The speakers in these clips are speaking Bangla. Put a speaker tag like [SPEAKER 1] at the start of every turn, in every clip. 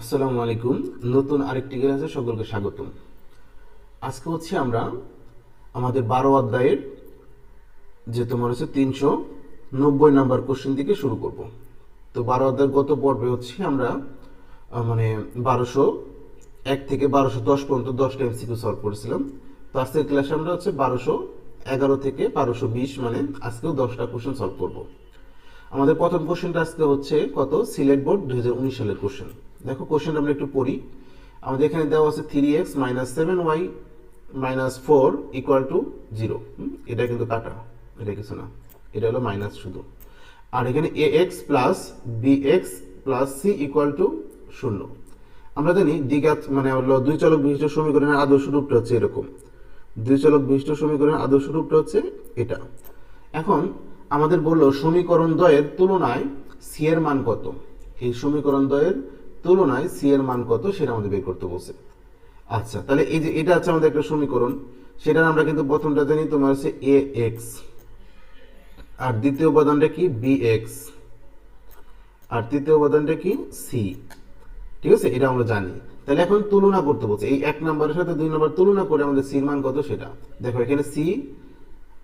[SPEAKER 1] আসসালামু আলাইকুম। নতুন আরেকটি ক্লাসে সকলকে স্বাগতম। আজকে হচ্ছে আমরা আমাদের বারো অধ্যায়ের যে তোমার হচ্ছে তিনশো নব্বই নাম্বার কোশ্চেন থেকে শুরু করব। তো বারো অধ্যায়ের গত পর্বে হচ্ছে আমরা মানে বারোশো এক থেকে বারোশো দশ পর্যন্ত দশটা এমসিকিউ সলভ করেছিলাম। তো আজকের ক্লাসে আমরা হচ্ছে বারোশো এগারো থেকে বারোশো বিশ মানে আজকেও দশটা কোশ্চেন সলভ করব। আমাদের প্রথম কোশ্চেনটা আজকে হচ্ছে কত? সিলেট বোর্ড দুই হাজার উনিশ সালের কোশ্চেন দেখো কোশ্চেনটা আমরা একটু পড়ি। আমাদের এখানে দেওয়া আছে three x minus seven y minus four equal to zero এটা কিন্তু কাটা, এটা কিছু না। এটা হলো মাইনাস শুধু। আর এখানে a x plus b x plus c equal to শূন্য। আমরা জানি দ্বিঘাত মানে হলো দুই চলক বিশিষ্ট সমীকরণের আদর্শ রূপটা হচ্ছে এরকম। দুই চলক বিশিষ্ট সমীকরণের আদর্শ রূপটা হচ্ছে এটা। এখন আমাদের বলল সমীকরণ দ্বয়ের তুলনায় সি এর মান কত? এই সমীকরণ দ্বয়ের তুলনায় সি এর মান কত সেটা আমাদের বের করতে বলছে। আচ্ছা তাহলে এই যে এটা হচ্ছে আমাদের একটা সমীকরণ সেটা আমরা কিন্তু প্রথমটা জানি, তোমার হচ্ছে এ এক্স আর দ্বিতীয় উপাদানটা কি? বি এক্স আর তৃতীয় উপাদানটা কি? সি ঠিক আছে? এটা আমরা জানি। তাহলে এখন তুলনা করতে বলছে। এই এক নম্বরের সাথে দুই নম্বর তুলনা করে আমাদের সির মান কত সেটা? দেখো, এখানে সি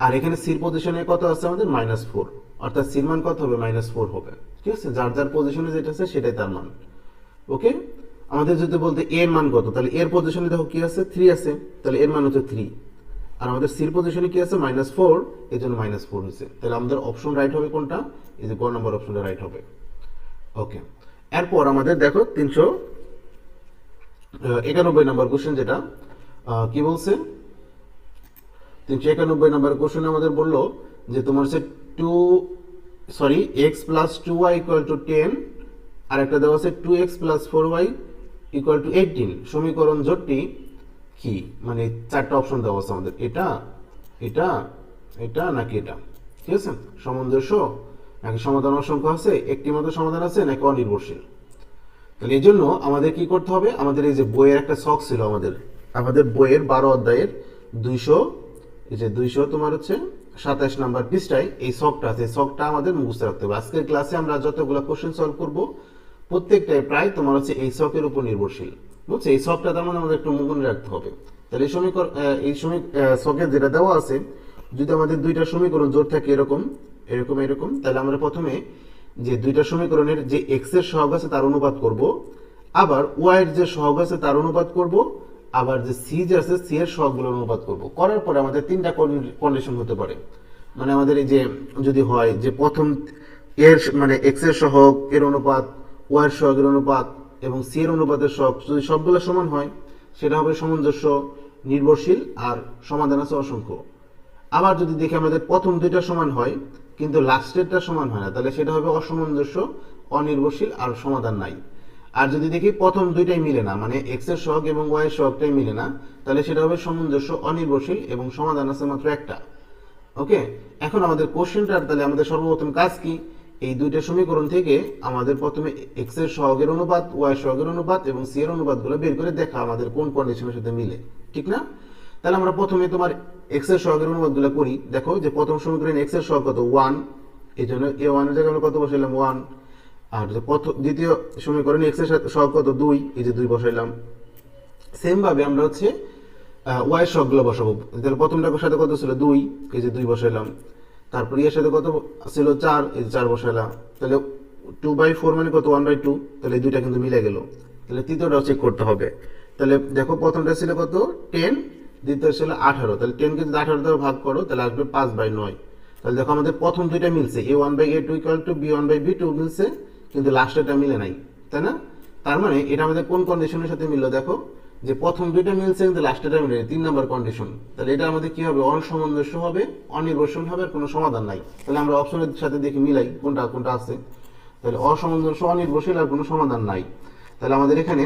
[SPEAKER 1] আর এখানে সির পজিশনে কত আছে আমাদের? মাইনাস ফোর অর্থাৎ সির মান কত হবে? মাইনাস ফোর হবে। ঠিক আছে? যার যার পজিশনে যেটা আছে, সেটাই তার মান। ওকে? আমাদের যদি বলতে এর মান কত, তাহলে এর পজিশনে দেখো কি আছে? থ্রি আছে, তাহলে এর মান হচ্ছে থ্রি আর আমাদের সির পজিশনে কি আছে? মাইনাস ফোর এই জন্য মাইনাস ফোর হয়েছে। তাহলে আমাদের অপশন রাইট হবে কোনটা? এই যে গ নম্বর অপশনটা রাইট হবে। ওকে। এরপর আমাদের দেখো তিনশো একানব্বই নম্বর কোশ্চেন যেটা কি বলছে? তিনশো একানব্বই নম্বর কোশ্চেনে আমাদের বলল যে তোমার হচ্ছে two sorry x plus two y equal to ten আর একটা দেওয়া আছে two x plus four y equal to eighteen সমীকরণ জোটটি কি? মানে চারটা অপশন দেওয়া আছে আমাদের। এটা এটা এটা নাকি এটা? ঠিক আছে? সামঞ্জস্য? নাকি সমাধান অসংখ্য আছে? একটি মাত্র সমাধান আছে, নাকি অনির্ভরশীল? তাহলে এই জন্য আমাদের কি করতে হবে? আমাদের এই যে বইয়ের একটা শখ ছিল আমাদের। আমাদের বইয়ের বারো অধ্যায়ের দুইশো, এই যে দুইশো তোমার হচ্ছে সাতাশ নাম্বার পৃষ্ঠায় এই শখটা আছে। শখটা আমাদের মুখস্থ রাখতে হবে। আজকের ক্লাসে আমরা যতগুলো কোশ্চেন সলভ করব প্রত্যেকটাই প্রায় তোমার হচ্ছে এই শখের উপর নির্ভরশীল। বুঝছ? এই শখটা তার মানে আমাদের একটু মনে রাখতে হবে। তাহলে এই সমীকরণ এই সমী আহ, শখের যেটা দেওয়া আছে যদি আমাদের দুইটা সমীকরণ জোর থাকে এরকম এরকম এরকম তাহলে আমরা প্রথমে যে দুইটা সমীকরণের যে এক্সের সহগ আছে তার অনুপাত করব। আবার ওয়াই এর যে সহগ আছে তার অনুপাত করব। আবার যে সি যে আছে সি এর সহগগুলোর অনুপাত করব। করার পরে আমাদের তিনটা কন্ডিশন হতে পারে। মানে আমাদের এই যে যদি হয় যে প্রথম এর মানে এক্সের সহগ এর অনুপাত ওয়াই এর সহগের অনুপাত এবং সি এর অনুপাতের সহগ যদি সবগুলো সমান হয়, সেটা হবে সামঞ্জস্য, নির্ভরশীল আর সমাধান আছে অসংখ্য। আবার যদি দেখি আমাদের প্রথম দুইটা সমান হয়, কিন্তু লাস্টেরটা সমান হয় না, তাহলে সেটা হবে অসামঞ্জস্য, অনির্ভরশীল আর সমাধান নাই। আর যদি দেখি প্রথম দুইটাই মিলে না মানে এক্সের সহগ এবং ওয়াই এর সহগটাই মিলে না, তাহলে সেটা হবে সামঞ্জস্য, অনির্ভরশীল এবং সমাধান আছে মাত্র একটা। ওকে এখন আমাদের কোশ্চেনটার তাহলে আমাদের সর্বপ্রথম কাজ কি? এই দুইটা সমীকরণ থেকে আমাদের প্রথমে এক্সের সহগের অনুপাত ওয়াই সহগের অনুপাত এবং সি এর অনুপাতগুলো বের করে দেখা আমাদের কোন কন্ডিশনের সাথে মিলে। ঠিক না? তাহলে আমরা প্রথমে তোমার এক্সের সহগের অনুপাতগুলো করি। দেখো যে প্রথম সমীকরণ এক্সের সহগ কত? ওয়ান এই জন্য এ ওয়ানের জায়গায় আমরা কত বসাইলাম? ওয়ান আর প্রথম দ্বিতীয় সমীকরণ এক্সের সহগ কত? দুই। এই যে দুই বসাইলাম। সেম ভাবে আমরা হচ্ছে ওয়াই সবগুলো বসাবো। তাহলে প্রথমটার সাথে কত ছিল? দুই। এই যে দুই বসাইলাম। তারপর এর সাথে কত ছিল? চার। এই চার বসাইলাম। তাহলে টু বাই ফোর মানে কত? ওয়ান বাই টু তাহলে দুইটা কিন্তু মিলে গেল। তাহলে তৃতীয়টাও চেক করতে হবে। তাহলে দেখো প্রথমটা ছিল কত? টেন দ্বিতীয় ছিল আঠারো। তাহলে টেনকে যদি আঠারো দ্বারা ভাগ করো, তাহলে আসবে পাঁচ বাই নয়। তাহলে দেখো আমাদের প্রথম দুইটা মিলছে। A one by a two equal to b one by b two মিলছে, কিন্তু লাস্টেরটা মিলে নাই। তাই না? তার মানে এটা আমাদের কোন কন্ডিশনের সাথে মিললো? দেখো যে প্রথম দুইটা মিলছে কিন্তু লাস্টেরটা মিলে তিন নাম্বার কন্ডিশন তাহলে এটা আমাদের কি হবে? অসামঞ্জস্য হবে, অনির্ভরশীল হবে কোনো সমাধান নাই। তাহলে আমরা অপশনের সাথে দেখি, মিলাই কোনটা কোনটা আছে। তাহলে অসামঞ্জস্য, অনির্ভরশীল, আর কোনো সমাধান নাই। তাহলে আমাদের এখানে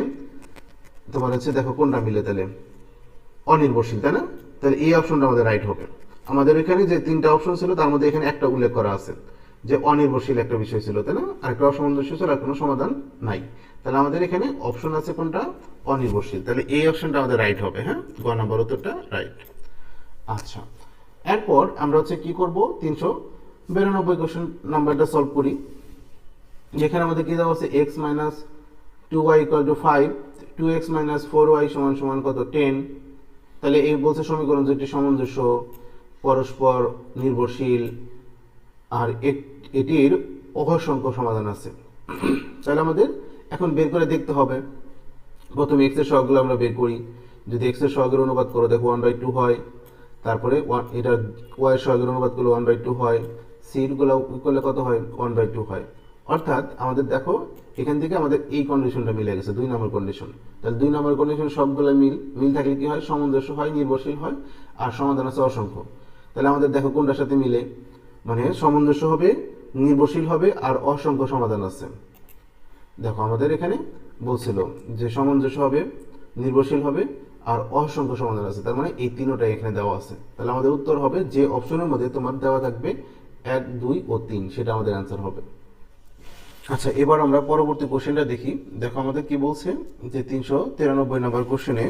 [SPEAKER 1] তোমার হচ্ছে দেখো কোনটা মিলে তাহলে? অনির্ভরশীল, তাই না? তাহলে এই অপশনটা আমাদের রাইট হবে। আমাদের এখানে যে তিনটা অপশন ছিল, তার মধ্যে এখানে একটা উল্লেখ করা আছে। যে অনির্ভরশীল একটা বিষয় ছিল, তাই না? আর একটা অসামঞ্জস্য ছিল, আর কোনো সমাধান নাই। তাহলে আমাদের এখানে অপশন আছে কোনটা? অনির্ভরশীল। তাহলে এই অপশনটা আমাদের রাইট হবে হ্যাঁ? গ নম্বর উত্তরটা রাইট আচ্ছা এরপর আমরা হচ্ছে কি করব? তিনশো বিরানব্বই কোশ্চেন নাম্বারটা সলভ করি। যেখানে আমাদের কি দেওয়া আছে? X minus two y equal to five two x minus four y সমান সমান কত? টেন তাহলে এই বলছে সমীকরণ যেটি সামঞ্জস্য, পরস্পর নির্ভরশীল, আর এটির অসংখ্য সমাধান আছে। তাহলে আমাদের এখন বের করে দেখতে হবে। প্রথমে এক্সের সহগগুলো আমরা বের করি। যদি এক্সের সহগের অনুপাত করো, দেখো ওয়ান বাই টু হয়। তারপরে ওয়ান এটা ওয়াই সহগের অনুপাত করলে ওয়ান বাই টু হয়। সিরগুলো করলে কত হয়? ওয়ান বাই টু হয়। অর্থাৎ আমাদের দেখো, এখান থেকে আমাদের এই কন্ডিশনটা মিলে গেছে, দুই নম্বর কন্ডিশন তাহলে দুই নম্বর কন্ডিশন সবগুলো মিল মিল থাকলে কি হয়? সামঞ্জস্য হয়, নির্ভরশীল হয়, আর সমাধান আছে অসংখ্য। তাহলে আমাদের দেখো কোনটার সাথে মিলে? মানে সামঞ্জস্য হবে, নির্ভরশীল হবে, আর অসংখ্য সমাধান আছে। দেখো, আমাদের এখানে বলছিল যে সামঞ্জস্য হবে, নির্ভরশীল হবে আর অসংখ্য সমাধান আছে। তার মানে এই তিনোটাই এখানে দেওয়া আছে। তাহলে আমাদের উত্তর হবে যে অপশনের মধ্যে তোমার দেওয়া থাকবে এক, দুই ও তিন, সেটা আমাদের অ্যান্সার হবে। আচ্ছা এবার আমরা পরবর্তী কোশ্চেনটা দেখি। দেখো, আমাদের কি বলছে যে তিনশো তিরানব্বই নম্বর কোশ্চেনে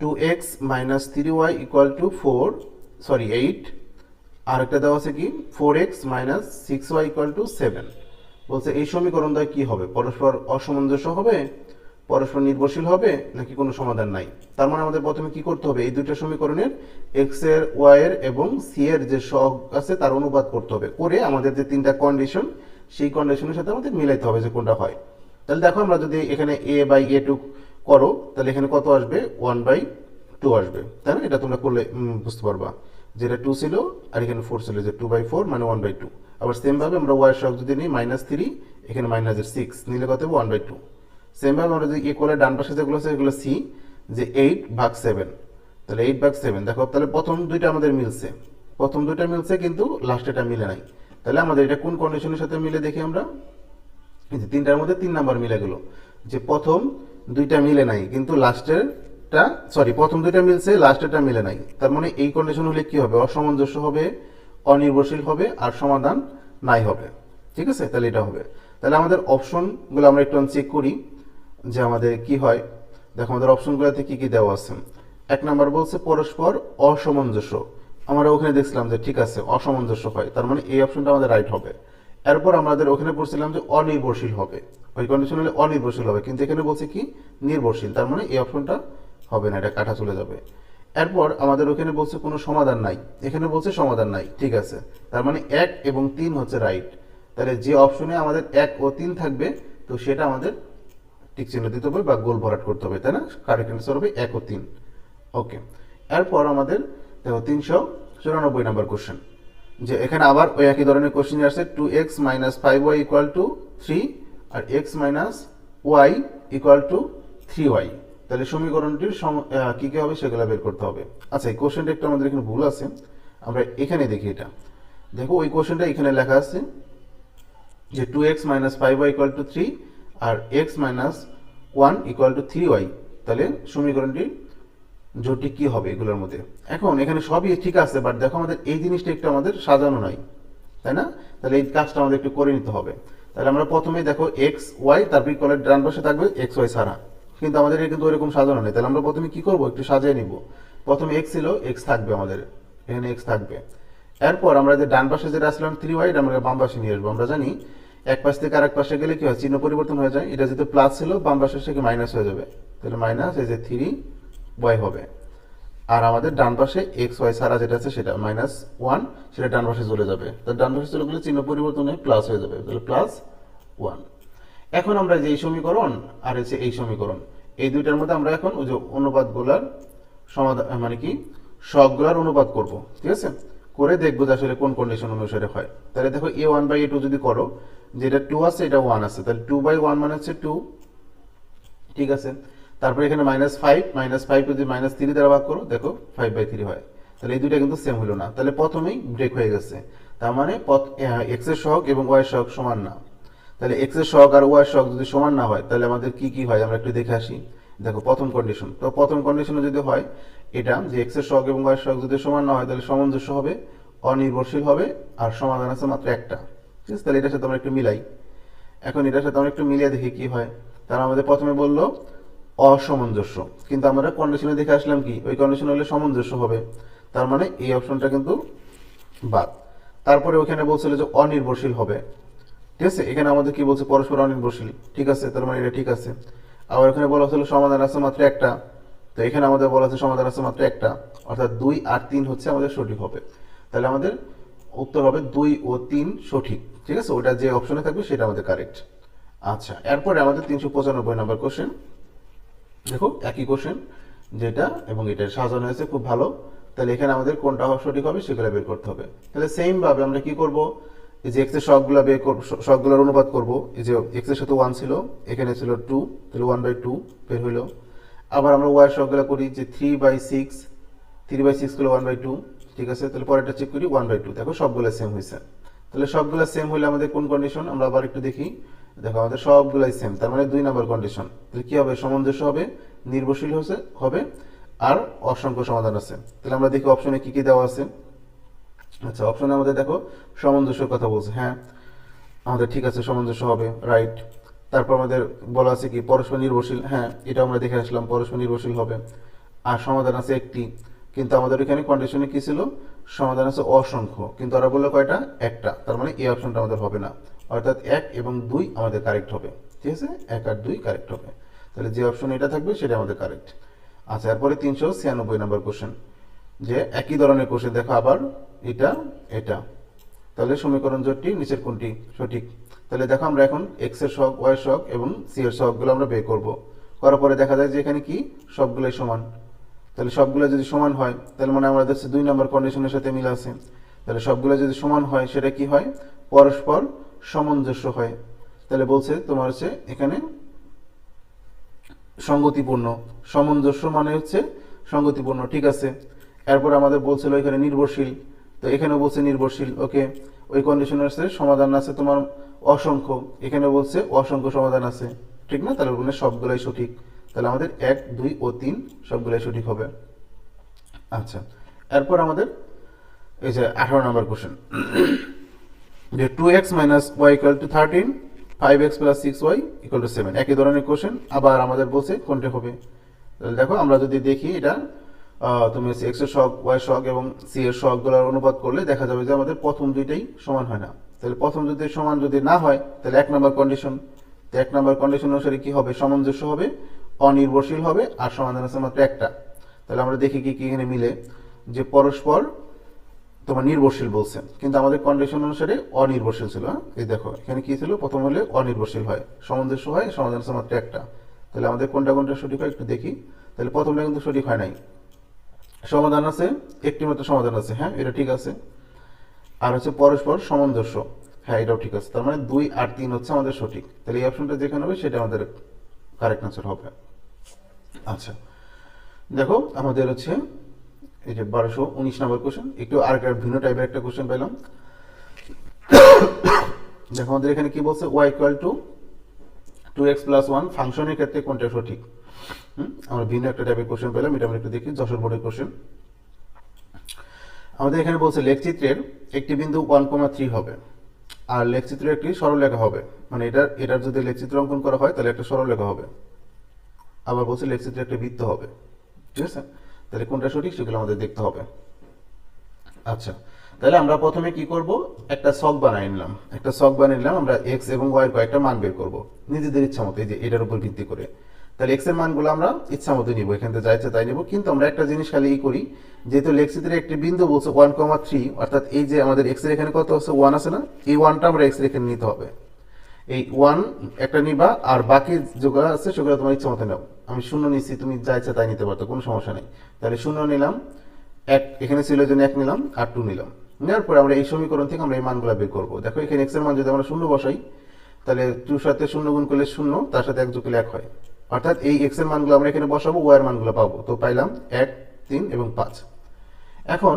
[SPEAKER 1] two x minus three y equal to four sorry eight আর একটা দেওয়া আছে কি? Four x minus six y equal to seven বলছে, এই সমীকরণ সমীকরণটা কি হবে? পরস্পর অসামঞ্জস্য হবে? পরস্পর নির্ভরশীল হবে? নাকি কোনো সমাধান নাই? তার মানে আমাদের প্রথমে কি করতে হবে? এই দুইটা সমীকরণের এক্সের ওয়াই এর এবং সি এর যে সহগ আছে, তার অনুবাদ করতে হবে। করে আমাদের যে তিনটা কন্ডিশন সেই কন্ডিশনের সাথে আমাদের মিলাইতে হবে যে কোনটা হয়। তাহলে দেখো, আমরা যদি এখানে এ বাই এ টু করো, তাহলে এখানে কত আসবে? ওয়ান বাই টু আসবে। তাই না? এটা তোমরা করলে বুঝতে পারবা। যেটা টু ছিল, আর এখানে ফোর ছিল, যে টু বাই ফোর মানে ওয়ান বাই টু আবার সেম ভাবে আমরা ওয়াই সহগ যদি নিই মাইনাস থ্রি এখানে মাইনাসের সিক্স নিলে কত ওয়ান বাই টু সেম ভাবে আমরা যদি করে ডান পাশে যেগুলো আছে, এগুলো সি যে এইট ভাগ সেভেন তাহলে এইট ভাগ সেভেন দেখো, তাহলে প্রথম দুইটা আমাদের মিলছে। প্রথম দুইটা মিলছে কিন্তু লাস্টেটা মিলে নাই। তাহলে আমাদের এটা কোন কন্ডিশনের সাথে মিলে দেখি আমরা? যে তিনটার মধ্যে তিন নাম্বার মিলে গেল। যে প্রথম দুইটা মিলে নাই, কিন্তু লাস্টেরটা সরি প্রথম দুইটা মিলছে লাস্টেরটা মিলে নাই। তার মানে এই কন্ডিশন হলে কি হবে? অসামঞ্জস্য হবে। অনির্ভরশীল হবে আর সমাধান নাই হবে। ঠিক আছে? তাহলে এটা হবে। তাহলে আমাদের অপশনগুলো আমরা একটু চেক করি যে আমাদের কি হয়। দেখো, আমাদের অপশনগুলোতে কি কি দেওয়া আছে। এক নাম্বার বলছে পরস্পর অসামঞ্জস্য। আমরা ওখানে দেখছিলাম যে ঠিক আছে, অসামঞ্জস্য হয়। তার মানে এই অপশনটা আমাদের রাইট হবে। এরপর আমাদের ওখানে পড়ছিলাম যে অনির্ভরশীল হবে। ওই কন্ডিশন হলে অনির্ভরশীল হবে। কিন্তু এখানে বলছে কি? নির্ভরশীল। তার মানে এই অপশনটা হবে না, এটা কাটা চলে যাবে। এরপর আমাদের ওখানে বলছে কোনো সমাধান নাই। এখানে বলছে সমাধান নাই, ঠিক আছে। তার মানে এক এবং তিন হচ্ছে রাইট তাহলে যে অপশনে আমাদের এক ও তিন থাকবে, তো সেটা আমাদের টিক চিহ্ন দিতে হবে বা গোল ভরাট করতে হবে, তাই না? কারেক্ট অ্যান্সার হবে এক ও তিন। ওকে এরপর আমাদের দেখো তিনশো চুরানব্বই নাম্বার কোশ্চেন যে এখানে আবার ওই একই ধরনের কোশ্চেন আসছে two x minus five y equal to three R x minus y equal to three y তাহলে সমীকরণটির কি কি হবে সেগুলো বের করতে হবে। আচ্ছা এই কোশ্চেনটা একটু আমাদের এখানে ভুল আছে। আমরা এখানে দেখি এটা। দেখো, ওই কোশ্চেনটা এখানে লেখা আছে যে two x minus five y equal to three R x minus one equal to three y তাহলে সমীকরণটি জোটটি কি হবে এগুলোর মধ্যে? এখন এখানে সবই ঠিক আছে বাট দেখো আমাদের এই জিনিসটা একটু আমাদের সাজানো নাই তাই না? তাহলে এই কাজটা আমাদের একটু করে নিতে হবে। তাহলে আমরা প্রথমে দেখো এক্স ওয়াই তারপর কলের ডান পাশে থাকবে এক্স ওয়াই ছাড়া। কিন্তু আমাদের কিন্তু ওইরকম সাজানো নেই। তাহলে আমরা প্রথমে কি করব? একটু সাজিয়ে নিব। প্রথমে এক্স ছিল এক্স থাকবে আমাদের। এখানে এক্স থাকবে। এরপর আমরা যে ডান পাশে যেটা আসলাম থ্রি ওয়াই আমরা বাম পাশে নিয়ে আসব। আমরা জানি এক পাশ থেকে আরেক পাশে গেলে কি হয়? চিহ্ন পরিবর্তন হয়ে যায়। এটা যেহেতু প্লাস ছিল, বাম পাশে থেকে মাইনাস হয়ে যাবে? তাহলে মাইনাস এই যে থ্রি ওয়াই হবে। আর আমাদের ডান পাশে এক্স ওয়াই ছাড়া যেটা আছে সেটা মাইনাস ওয়ান সেটা ডান পাশে চলে যাবে। তার ডান পাশে চলে গেলে চিহ্ন পরিবর্তন হয়ে প্লাস হয়ে যাবে। তাহলে প্লাস ওয়ান এখন আমরা যে এই সমীকরণ আর হচ্ছে এই সমীকরণ, এই দুইটার মধ্যে আমরা এখন ওই যে অনুপাতগুলার সমাধান মানে কি সবগুলার অনুপাত করব, ঠিক আছে? করে দেখব যে আসলে কোন কন্ডিশন অনুসারে হয়। তাহলে দেখো a one by a two যদি করো যেটা টু আছে, এটা ওয়ান আছে। তাহলে টু বাই ওয়ান মানে হচ্ছে টু ঠিক আছে? তারপরে এখানে মাইনাস ফাইভ মাইনাস ফাইভ যদি মাইনাস থ্রি দ্বারা ভাগ করো, দেখো ফাইভ বাই থ্রি হয়। তাহলে এই দুইটা কিন্তু সেম হলো না। তাহলে প্রথমেই ব্রেক হয়ে গেছে। তার মানে এক্সের সহগ এবং ওয়াই সহগ সমান না। তাহলে এক্সের সহগ আর ওয়াই সহগ যদি সমান না হয়, তাহলে আমাদের কি কি হয়? আমরা একটু দেখে আসি। দেখো, প্রথম কন্ডিশন তো প্রথম কন্ডিশনে যদি হয়, এটা যে এক্সের সহগ এবং ওয়াই সহগ যদি সমান না হয়, তাহলে সামঞ্জস্য হবে, অনির্ভরশীল হবে, আর সমাধান আছে মাত্র একটা। ঠিক আছে? তাহলে এটার সাথে আমরা একটু মিলাই। এখন এটার সাথে আমরা একটু মিলিয়ে দেখি কি হয়। তারা আমাদের প্রথমে বলল, অসামঞ্জস্য। কিন্তু আমরা কন্ডিশনে দেখে আসলাম কি? ওই কন্ডিশন হলে সামঞ্জস্য হবে। তার মানে এই অপশনটা কিন্তু বাদ। তারপরে ওখানে বলছিল যে অনির্ভরশীল হবে। ঠিক আছে? এখানে আমাদের কি বলছে? পরস্পর অনির্ভরশীল। ঠিক আছে? তার মানে এটা ঠিক আছে। আবার এখানে বলা হচ্ছিল সমাধান আছে মাত্র একটা। তো এখানে আমাদের বলা আছে সমাধান আছে মাত্র একটা। অর্থাৎ দুই আর তিন হচ্ছে আমাদের সঠিক হবে। তাহলে আমাদের উত্তর হবে দুই ও তিন সঠিক। ঠিক আছে? ওটা যে অপশনে থাকবে সেটা আমাদের কারেক্ট আচ্ছা এরপরে আমাদের তিনশো পঁচানব্বই নাম্বার কোশ্চেন দেখো, একই কোশ্চেন যেটা এবং এটা সাজানো হয়েছে, খুব ভালো। তাহলে এখানে আমাদের কোনটা সঠিক হবে সেগুলো বের করতে হবে। তাহলে সেম ভাবে আমরা কি করব? এই যে এক্সের সবগুলো বের করব সবগুলোর অনুপাত করব। এই যে এক্সের সাথে ওয়ান ছিল, এখানে ছিল টু তাহলে ওয়ান বাই টু বের হইল। আবার আমরা ওয়াই সবগুলো করি যে three by six three by six করলে ওয়ান বাই টু ঠিক আছে? তাহলে পরেরটা চেক করি ওয়ান বাই টু দেখো সবগুলো সেম হয়েছে তাহলে সবগুলো সেম হলে আমাদের কোন কন্ডিশন আমরা আবার একটু দেখি। দেখো, আমাদের সবগুলাই সেম তার মানে দুই নাম্বার কন্ডিশন তাহলে কি হবে? সামঞ্জস্য হবে, নির্ভরশীল হচ্ছে হবে, আর অসংখ্য সমাধান আছে। তাহলে আমরা দেখি অপশনে কি কি দেওয়া আছে। আচ্ছা অপশনে আমাদের দেখো, সামঞ্জস্যের কথা বলছে হ্যাঁ আমাদের ঠিক আছে, সামঞ্জস্য হবে রাইট তারপর আমাদের বলা আছে কি, পরস্পর নির্ভরশীল হ্যাঁ এটা আমরা দেখে আসলাম, পরস্পর নির্ভরশীল হবে। আর সমাধান আছে একটি, কিন্তু আমাদের এখানে কন্ডিশনে কি ছিল? সমাধান আছে অসংখ্য, কিন্তু ওরা বলল কয়টা? একটা, তার মানে এই অপশনটা আমাদের হবে না। অর্থাৎ এক এবং দুই আমাদের কারেক্ট হবে, ঠিক আছে? এক আর দুই কারেক্ট হবে। তাহলে যে অপশন এটা থাকবে সেটা আমাদের কারেক্ট আচ্ছা এরপরে তিনশো ছিয়ানব্বই নম্বর কোশ্চেন যে একই ধরনের কোশ্চেন দেখো আবার এটা এটা। তাহলে সমীকরণ জোটটি নিচের কোনটি? সঠিক। তাহলে দেখো আমরা এখন এক্সের শখ ওয়াই শখ এবং সি এর শখগুলো আমরা বের করব। করার পরে দেখা যায় যে এখানে কি? সবগুলোই সমান। তাহলে সবগুলো যদি সমান হয়, তাহলে মানে আমাদের দুই নম্বর কন্ডিশনের সাথে মিল আছে। তাহলে সবগুলো যদি সমান হয়, সেটা কি হয়? পরস্পর সামঞ্জস্য হয়। তাহলে বলছে তোমার হচ্ছে এখানে সঙ্গতিপূর্ণ সামঞ্জস্য মানে হচ্ছে সঙ্গতিপূর্ণ ঠিক আছে? এরপর আমাদের বলছিল এখানে নির্ভরশীল। তো এখানে বলছে নির্ভরশীল। ওকে, ওই কন্ডিশনের আছে সমাধান আছে তোমার অসংখ্য। এখানে বলছে অসংখ্য সমাধান আছে। ঠিক না? তাহলে ওখানে সবগুলাই সঠিক। তাহলে আমাদের এক, দুই ও তিন সবগুলাই সঠিক হবে। আচ্ছা এরপর আমাদের এই যে আঠারো নম্বর কোশ্চেন যে two x minus y equal to thirteen five x plus six y equal to seven একই ধরনের কোশ্চেন আবার আমাদের বলছে কোনটা হবে? তাহলে দেখো, আমরা যদি দেখি এটা তুমি এক্সের শখ ওয়াই শখ এবং সি এর শখগুলোর অনুপাত করলে দেখা যাবে যে আমাদের প্রথম দুইটাই সমান হয় না। তাহলে প্রথম দুইটাই সমান যদি না হয়, তাহলে এক নম্বর কন্ডিশন তো এক নম্বর কন্ডিশন অনুসারে কি হবে? সামঞ্জস্য হবে, অনির্ভরশীল হবে, আর সমাধান আছে মাত্র একটা। তাহলে আমরা দেখি কি কি এখানে মিলে। যে পরস্পর তোমার নির্ভরশীল বলছে, কিন্তু আমাদের কন্ডিশন অনুসারে অনির্ভরশীল ছিল হ্যাঁ? এই দেখো, এখানে কি ছিল? প্রথম হলে অনির্ভরশীল হয়, সামঞ্জস্য হয়, সমাধান আছে মাত্র একটা। তাহলে আমাদের কোনটা কোনটা সঠিক হয় একটু দেখি। তাহলে প্রথমটা কিন্তু সঠিক হয় নাই। সমাধান আছে একটি মাত্র সমাধান আছে হ্যাঁ এটা ঠিক আছে। আর হচ্ছে পরস্পর সামঞ্জস্য হ্যাঁ এটাও ঠিক আছে। তার মানে দুই আর তিন হচ্ছে আমাদের সঠিক। তাহলে এই অপশনটা যেখানে হবে, সেটা আমাদের কারেক্ট আনসার হবে। আচ্ছা দেখো আমাদের হচ্ছে এই যে বারোশো উনিশ নম্বর কোশ্চেন একটু আর একটা ভিন্ন টাইপের একটা কোশ্চেন পেলাম দেখো আমাদের এখানে কি বলছে y equal to two x plus one ফাংশনের ক্ষেত্রে কোনটা সঠিক? আমরা ভিন্ন একটা টাইপের কোশ্চেন পেলাম, এটা আমরা একটু দেখি। যশোর বোর্ডের কোশ্চেন আমাদের এখানে বলছে, লেখচিত্রের একটি বিন্দু ওয়ান কমা থ্রি হবে। আর লেখচিত্রের একটি সরলরেখা হবে। মানে এটার এটার যদি লেখচিত্র অঙ্কন করা হয়, তাহলে একটা সরলরেখা হবে। আবার বলছে লেখচিত্রে একটা বৃত্ত হবে। ঠিক আছে? তাহলে কোনটা সঠিক, সেগুলো আমাদের দেখতে হবে। আচ্ছা তাহলে আমরা প্রথমে কি করব? একটা শখ বানাই নিলাম। একটা শখ বানিয়ে নিলাম, আমরা এক্স এবং ওয়াই এর কয়েকটা মান বের করব। নিজেদের ইচ্ছা মতো এই যে এটার উপর ভিত্তি করে। তাহলে এক্সের মানগুলো আমরা ইচ্ছা মতো নিব, এখান থেকে যা ইচ্ছা তাই নিব। কিন্তু আমরা একটা জিনিস খালি ই করি, যেহেতু লেখচিত্রের একটি বিন্দু বলছে ওয়ান কমা থ্রি অর্থাৎ এই যে আমাদের এক্সের এখানে কত আছে? ওয়ান আছে না? এই ওয়ানটা আমরা এক্সের এখানে নিতে হবে। এই ওয়ান একটা নিবা, আর বাকি যেগুলো আছে সেগুলো তোমার ইচ্ছা মতো নাও। আমি শূন্য নিচ্ছি তুমি যা ইচ্ছা তাই নিতে পারতো কোনো সমস্যা নেই। তাহলে শূন্য নিলাম, এক, এখানে ছিল জন্য এক নিলাম, আর টু নিলাম। নেওয়ার পরে আমরা এই সমীকরণ থেকে আমরা এই মানগুলো বের করব। দেখো এখানে এক্সের মান যদি আমরা শূন্য বসাই, তাহলে টুর সাথে শূন্য গুণ করলে শূন্য, তার সাথে এক যোগ করলে এক হয়। অর্থাৎ এই এক্সের মানগুলো আমরা এখানে বসাবো ওয়াই এর মানগুলো পাবো। তো পাইলাম এক, তিন এবং পাঁচ। এখন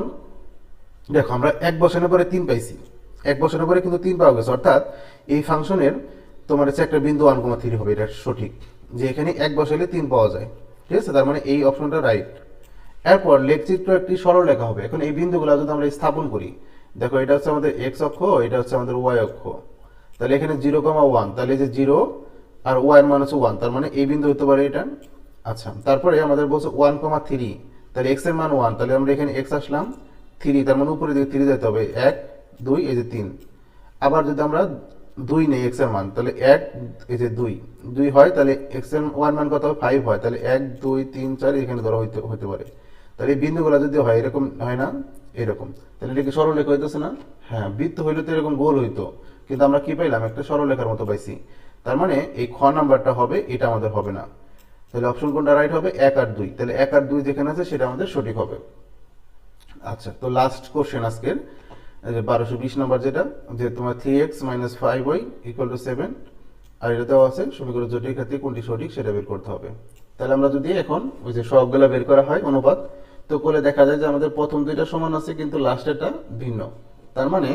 [SPEAKER 1] দেখো, আমরা এক বসানোর পরে তিন পাইছি। এক বসানোর পরে কিন্তু তিন পাওয়া গেছে। অর্থাৎ এই ফাংশনের তোমার হচ্ছে একটা বিন্দু ওয়ান কমা থ্রি হবে, এটা সঠিক। যে এখানে এক বসাইলে তিন পাওয়া যায়। ঠিক আছে? তার মানে এই অপশনটা রাইট। এরপর লেখচিত্র একটি সরল লেখা হবে। এখন এই বিন্দুগুলো যদি আমরা স্থাপন করি, দেখো এটা হচ্ছে আমাদের এক্স অক্ষ, এটা হচ্ছে আমাদের ওয়াই অক্ষ। তাহলে এখানে জিরো কমা ওয়ান তাহলে যে জিরো আর ওয়ান মান হচ্ছে ওয়ান তার মানে এই বিন্দু হতে পারে এটা আচ্ছা তারপরে আমাদের বলছে ওয়ান কমা থ্রি তাহলে এক্সের মান ওয়ান তাহলে আমরা এখানে এক্স আসলাম থ্রি তার মানে উপরে দিকে থ্রি যেতে হবে। এক, দুই, এই যে তিন। আবার যদি আমরা দুই নেই এক্সের মান, তাহলে এক, এই যে দুই। দুই হয়, তাহলে এক্সের ওয়ান মান কত হবে? ফাইভ হয়, তাহলে এক, দুই, তিন, চার এখানে ধরো হইতে হতে পারে। তাহলে এই বিন্দুগুলো যদি হয়, এরকম হয় না? এরকম। তাহলে এটা কি সরলরেখা হইতেছে না? হ্যাঁ বৃত্ত হইলে তো এরকম গোল হইতো। কিন্তু আমরা কি পাইলাম? একটা সরলরেখার মতো পাইছি। তার মানে এই খ নাম্বারটা হবে, এটা আমাদের হবে না। তাহলে অপশন কোনটা রাইট হবে? এক আর দুই। তাহলে এক আর দুই যেখানে আছে, সেটা আমাদের সঠিক হবে। আচ্ছা তো লাস্ট কোশ্চেন আজকের। বারোশো বিশ নাম্বার যেটা, যে তোমার three x minus five y equal to seven আর এটা দেওয়া আছে, সমীকরণ জটিল ক্ষেত্রে কোনটি সঠিক সেটা বের করতে হবে। তাহলে আমরা যদি এখন ওই যে সবগুলো বের করা হয়, অনুপাত, তো করে দেখা যায় যে আমাদের প্রথম দুইটা সমান আছে, কিন্তু লাস্টেরটা ভিন্ন। তার মানে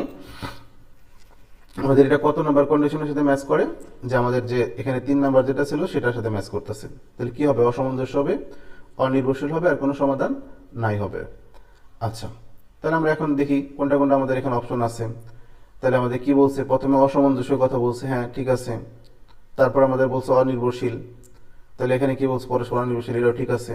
[SPEAKER 1] আমাদের এটা কত নাম্বার কন্ডিশনের সাথে ম্যাচ করে? যে আমাদের যে এখানে তিন নাম্বার যেটা ছিল, সেটার সাথে ম্যাচ করতেছে। তাহলে কি হবে? অসামঞ্জস্য হবে, অনির্ভরশীল হবে, আর কোনো সমাধান নাই হবে। আচ্ছা তাহলে আমরা এখন দেখি কোনটা কোনটা আমাদের এখানে অপশন আছে। তাহলে আমাদের কি বলছে? প্রথমে অসামঞ্জস্য কথা বলছে। হ্যাঁ ঠিক আছে। তারপর আমাদের বলছে অনির্ভরশীল। তাহলে এখানে কি বলছে? পরস্পর অনির্ভরশীল, এটাও ঠিক আছে।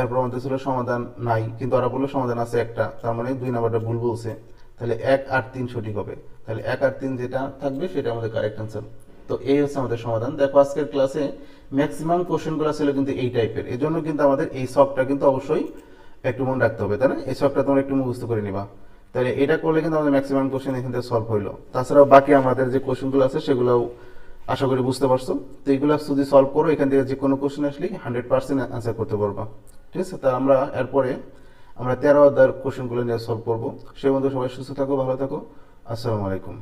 [SPEAKER 1] এরপর আমাদের ছিল সমাধান নাই, কিন্তু ওরা বলল সমাধান আছে একটা। তার মানে দুই নাম্বারটা ভুল বলছে। তাহলে এক আর তিন সঠিক হবে। তাহলে এক আর তিন যেটা থাকবে সেটা আমাদের কারেক্ট অ্যান্সার তো এই হচ্ছে আমাদের সমাধান। দেখো আজকের ক্লাসে ম্যাক্সিমাম কোশ্চেনগুলো ছিল কিন্তু এই টাইপের এই জন্য কিন্তু আমাদের এই সবটা কিন্তু অবশ্যই একটু মনে রাখতে হবে, তাই না? এই সবটা তোমরা একটু মুখস্থ করে নিবা। তাহলে এটা করলে কিন্তু আমাদের ম্যাক্সিমাম কোশ্চেন এখান থেকে সলভ হইল। তাছাড়াও বাকি আমাদের যে কোশ্চেনগুলো আছে সেগুলোও আশা করি বুঝতে পারছ। তো এইগুলো যদি সলভ করো, এখান থেকে যে কোনো কোশ্চেন আসলে হান্ড্রেড পার্সেন্ট অ্যান্সার করতে পারবা। ঠিক আছে? তা আমরা এরপরে আমরা তেরো অধ্যায়ের কোশ্চেনগুলো নিয়ে সলভ করব। সেই মধ্যে সবাই সুস্থ থাকো, ভালো থাকো। আসসালামু আলাইকুম।